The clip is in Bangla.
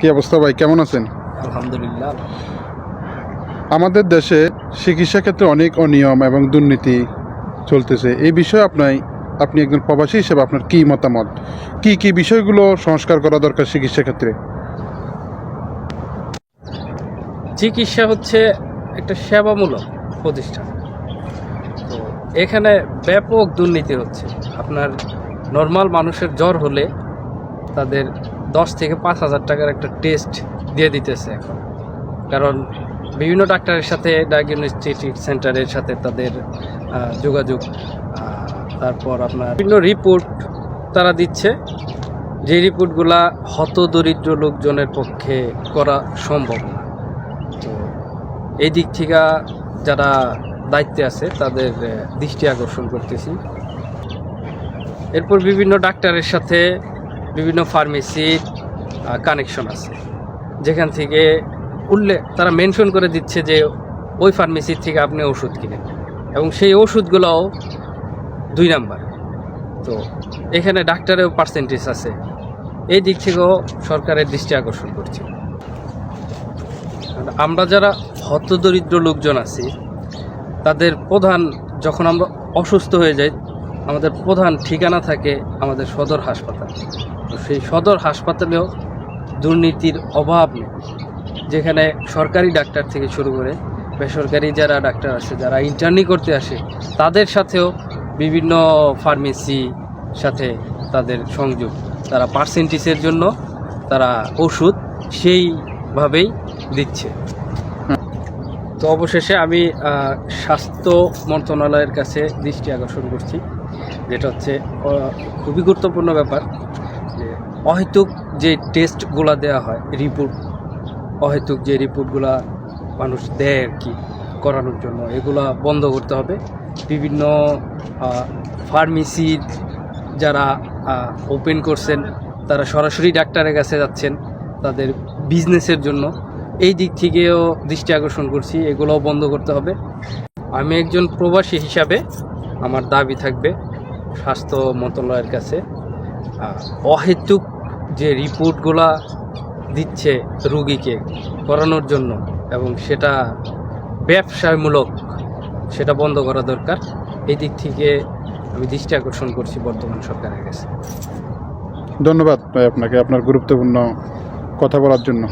কি অবস্থা ভাই? কেমন আছেন? আলহামদুলিল্লাহ। আমাদের দেশে চিকিৎসা ক্ষেত্রে অনেক অনিয়ম এবং দুর্নীতি চলতেছে। এই বিষয়ে আপনার আপনি একজন প্রবাসী হিসেবে আপনার কি মতামত? কি কি বিষয়গুলো সংস্কার করা দরকার চিকিৎসা ক্ষেত্রে? চিকিৎসা হচ্ছে একটা সেবামূলক প্রতিষ্ঠান। তো এখানে ব্যাপক দুর্নীতি হচ্ছে। আপনার নর্মাল মানুষের জ্বর হলে তাদের দশ থেকে পাঁচ হাজার টাকার একটা টেস্ট দিয়ে দিতেছে এখন। কারণ বিভিন্ন ডাক্তারের সাথে ডায়াগনস্টিক সেন্টারের সাথে তাদের যোগাযোগ তারপর আপনার বিভিন্ন রিপোর্ট তারা দিচ্ছে। যে রিপোর্টগুলা হত দরিদ্র লোকজনের পক্ষে করা সম্ভব না। তো এই দিক থেকে যারা দায়িত্বে আছে, তাদের দৃষ্টি আকর্ষণ করতেছি। এরপর বিভিন্ন ডাক্তারের সাথে বিভিন্ন ফার্মেসির কানেকশন আছে। যেখান থেকে উল্লেখ তারা মেনশন করে দিচ্ছে যে, ওই ফার্মেসির থেকে আপনি ওষুধ কিনেন। এবং সেই ওষুধগুলোও দুই নাম্বার। তো এখানে ডাক্তারেও পার্সেন্টেজ আছে। এই দিক থেকেও সরকারের দৃষ্টি আকর্ষণ করছে। আমরা যারা হতদরিদ্র লোকজন আছি, তাদের প্রধান, যখন আমরা অসুস্থ হয়ে যাই, আমাদের প্রধান ঠিকানা থাকে আমাদের সদর হাসপাতাল। সেই সদর হাসপাতালেও দুর্নীতির অভাব নেই। যেখানে সরকারি ডাক্তার থেকে শুরু করে বেসরকারি যারা ডাক্তার আছে, যারা ইন্টার্নি করতে আসে, তাদের সাথেও বিভিন্ন ফার্মেসি সাথে তাদের সংযোগ। তারা পার্সেন্টেজের জন্য তারা ওষুধ সেইভাবেই দিচ্ছে। তো অবশেষে আমি স্বাস্থ্য মন্ত্রণালয়ের কাছে দৃষ্টি আকর্ষণ করছি, যেটা হচ্ছে খুবই গুরুত্বপূর্ণ ব্যাপার। অহেতুক যে টেস্টগুলা দেওয়া হয় রিপোর্ট অহেতুক যে রিপোর্টগুলা মানুষ দেয় আর কি করানোর জন্য, এগুলা বন্ধ করতে হবে। বিভিন্ন ফার্মেসির যারা ওপেন করছেন, তারা সরাসরি ডাক্তারের কাছে যাচ্ছেন তাদের বিজনেসের জন্য। এই দিক থেকেও দৃষ্টি আকর্ষণ করছি, এগুলোও বন্ধ করতে হবে। আমি একজন প্রবাসী হিসাবে আমার দাবি থাকবে, স্বাস্থ্য মন্ত্রণালয়ের কাছে অহেতুক যে রিপোর্টগুলা দিচ্ছে রুগীকে করানোর জন্য এবং সেটা ব্যবসায়মূলক সেটা বন্ধ করা দরকার, এই দিক থেকে আমি দৃষ্টি আকর্ষণ করছি বর্তমান সরকারের কাছে। ধন্যবাদ আপনাকে আপনার গুরুত্বপূর্ণ কথা বলার জন্য।